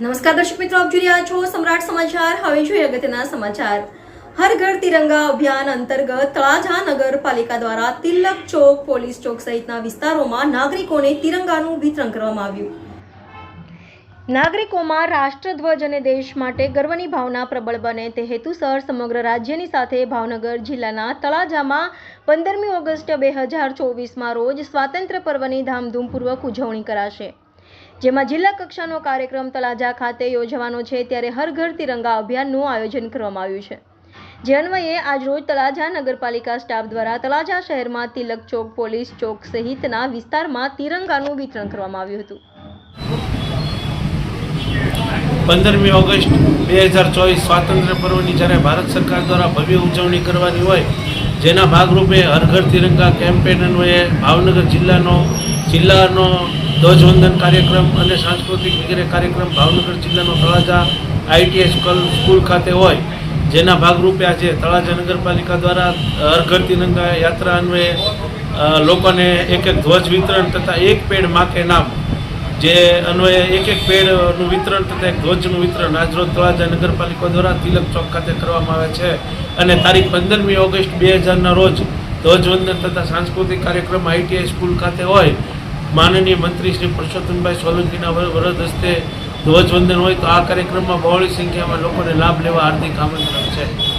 નમસ્કાર દર્શક મિત્રો, આપ જોઈ રહ્યા છો સમ્રાટ સમાચાર. હવે જોઈએ અગત્યના સમાચાર. હર ઘર તિરંગા અભિયાન અંતર્ગત તળાજા નગરપાલિકા દ્વારા તિલક ચોક, પોલીસ ચોક સહિતના વિસ્તારોમાં નાગરિકોને તિરંગાનું વિતરણ કરવામાં આવ્યું. નાગરિકોમાં રાષ્ટ્રધ્વજ અને દેશ માટે ગર્વની ભાવના પ્રબળ બને તે હેતુસર સમગ્ર રાજ્યની સાથે ભાવનગર જિલ્લાના તળાજામાં પંદરમી ઓગસ્ટ બે હજાર ચોવીસમાં રોજ સ્વાતંત્ર્ય પર્વની ધામધૂમપૂર્વક ઉજવણી કરાશે. જેમાં જિલ્લા કક્ષાનો કાર્યક્રમ તળાજા ખાતે યોજવાનો છે, ત્યારે હર ઘર તિરંગા અભિયાનનું આયોજન કરવામાં આવ્યું છે. જે અન્વયે આજરોજ તળાજા નગરપાલિકા સ્ટાફ દ્વારા તળાજા શહેરમાં તિલક ચોક, પોલીસ ચોક સહિતના વિસ્તારમાં તિરંગાનું વિતરણ કરવામાં આવ્યું હતું. પંદરમી ઓગસ્ટ બે હજાર ચોવીસ સ્વાતંત્ર્ય પર્વની જ્યારે ભારત સરકાર દ્વારા ભવ્ય ઉજવણી કરવાની હોય, જેના ભાગરૂપે હર ઘર તિરંગા કેમ્પેન અન્વયે ભાવનગર જિલ્લાનો જિલ્લાનો ધ્વજવંદન કાર્યક્રમ અને સાંસ્કૃતિક વગેરે કાર્યક્રમ ભાવનગર જિલ્લાનો તળાજા આઈટીએસ સ્કૂલ ખાતે હોય. જેના ભાગરૂપે આજે તળાજા નગરપાલિકા દ્વારા હર તિરંગા યાત્રા અન્વયે લોકોને એક એક ધ્વજ વિતરણ તથા એક પેડ માકે નામ, જે અન્વયે એક એક પેડનું વિતરણ તથા એક ધ્વજનું વિતરણ આજરોજ તળાજા નગરપાલિકા દ્વારા તિલક ચોક ખાતે કરવામાં આવે છે. અને તારીખ પંદરમી ઓગસ્ટ બે હજારના રોજ ધ્વજવંદન તથા સાંસ્કૃતિક કાર્યક્રમ આઈટીઆઈ સ્કૂલ ખાતે હોય. માનનીય મંત્રી શ્રી પરસોત્તમભાઈ સોલંકીના વર- વરદ હસ્તે ધ્વજવંદન હોય તો આ કાર્યક્રમમાં બહોળી સંખ્યામાં લોકોને લાભ લેવા હાર્દિક આમંત્રણ છે.